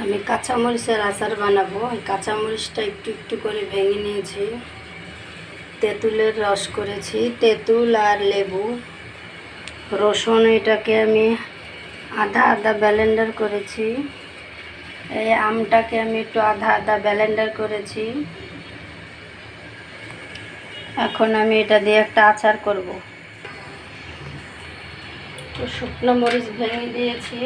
আমি কাঁচামরিচের আচার বানাবো। এই কাঁচামরিচটা একটু একটু করে ভেঙে নিয়েছি। তেঁতুলের রস করেছি। তেঁতুল আর লেবু। রসুন এটাকে আমি আধা আধা ব্যালেন্ডার করেছি। এই আমটাকে আমি একটু আধা আধা ব্যালেন্ডার করেছি। এখন আমি এটা দিয়ে একটা আচার করব। তো শুকনো মরিচ ভেঙে দিয়েছি।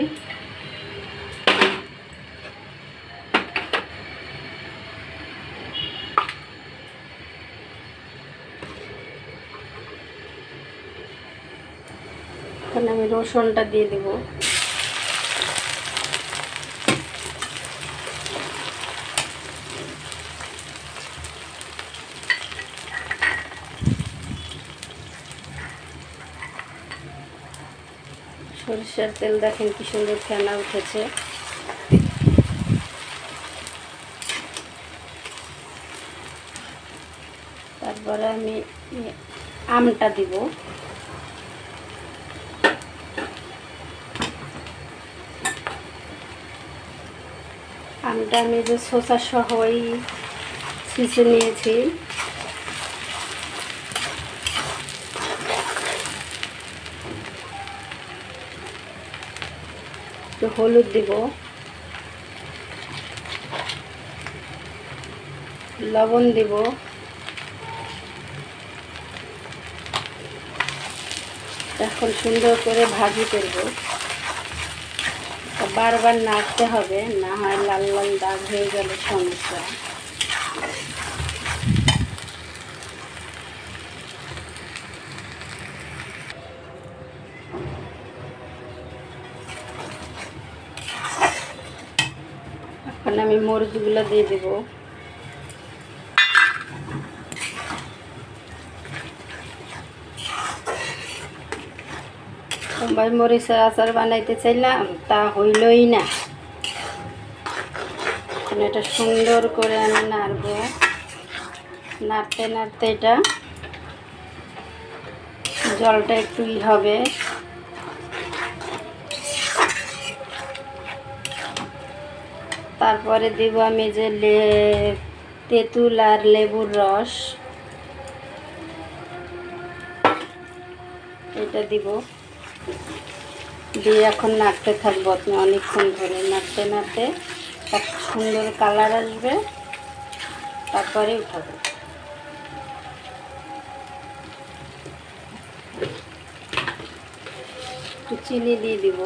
এখন আমি রসুনটা দিয়ে দেব। সরিষার তেল দেখেন কি সুন্দর ফেনা উঠেছে। তারপরে আমি আমটা দিব। আমটা আমি যে শসা সহই ছিঁচে নিয়েছি। হলুদ দিব। লবণ দিব। এখন সুন্দর করে ভাজি করব। বারবার নাড়তে হবে, না হয় লাল লাল দাগ হয়ে গেলে সমস্যা। এখন আমি মরিচগুলো দিয়ে দেবো। সোমবার মরিচের আচার বানাইতে চাইলাম, তা হইলই না। এটা সুন্দর করে আমি নাড়ব। নাড়তে নাড়তে এটা জলটা একটু হবে। তারপরে দেব আমি যে লে, তেঁতুল আর লেবুর রস। এটা দিব। দিয়ে এখন নাড়তে থাকব আপনি অনেকক্ষণ ধরে। নাড়তে নাড়তে এক সুন্দর কালার আসবে। তারপরে উঠাবো। চিনি দিয়ে দিব।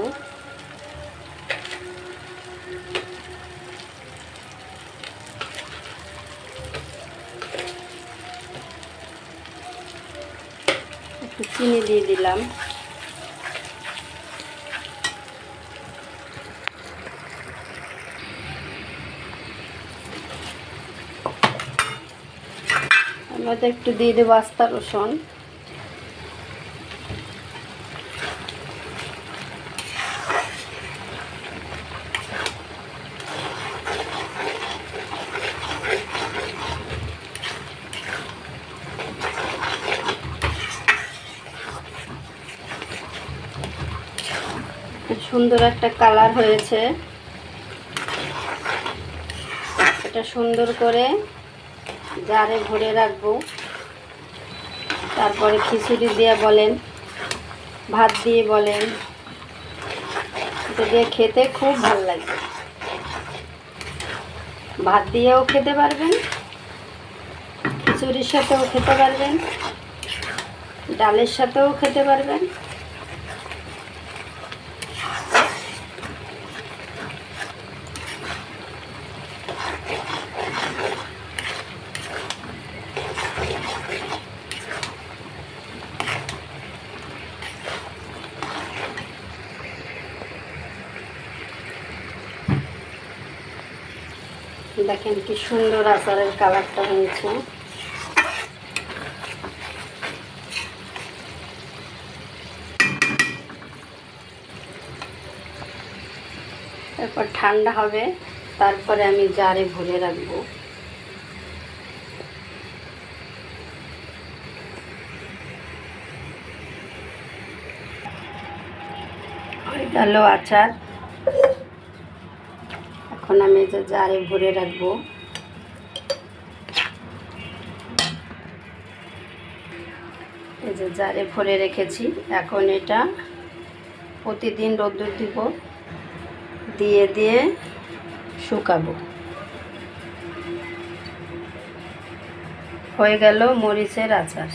একটু চিনি দিয়ে দিলাম। তো একটু দিয়ে দেবো আস্তা রসুন। সুন্দর একটা কালার হয়েছে। এটা সুন্দর করে জারে ভরে রাখব। তারপরে খিচুড়ি দিয়ে বলেন, ভাত দিয়ে বলেন। এটা দিয়ে খেতে খুব ভালো লাগে। ভাত দিয়েও খেতে পারবেন, খিচুড়ির সাথেও খেতে পারবেন, ডালের সাথেও খেতে পারবেন। দেখেন কি সুন্দর আচারের কালারটা হয়েছে। তারপর ঠান্ডা হবে, তারপরে আমি জারে ভরে রাখব। আচার। এখন আমি যে জারে ভরে রাখব। এই যে জারে ভরে রেখেছি। এখন এটা প্রতিদিন রোদ্দুর দিব। দিয়ে দিয়ে শুকাবো। হয়ে গেল মরিচের আচার।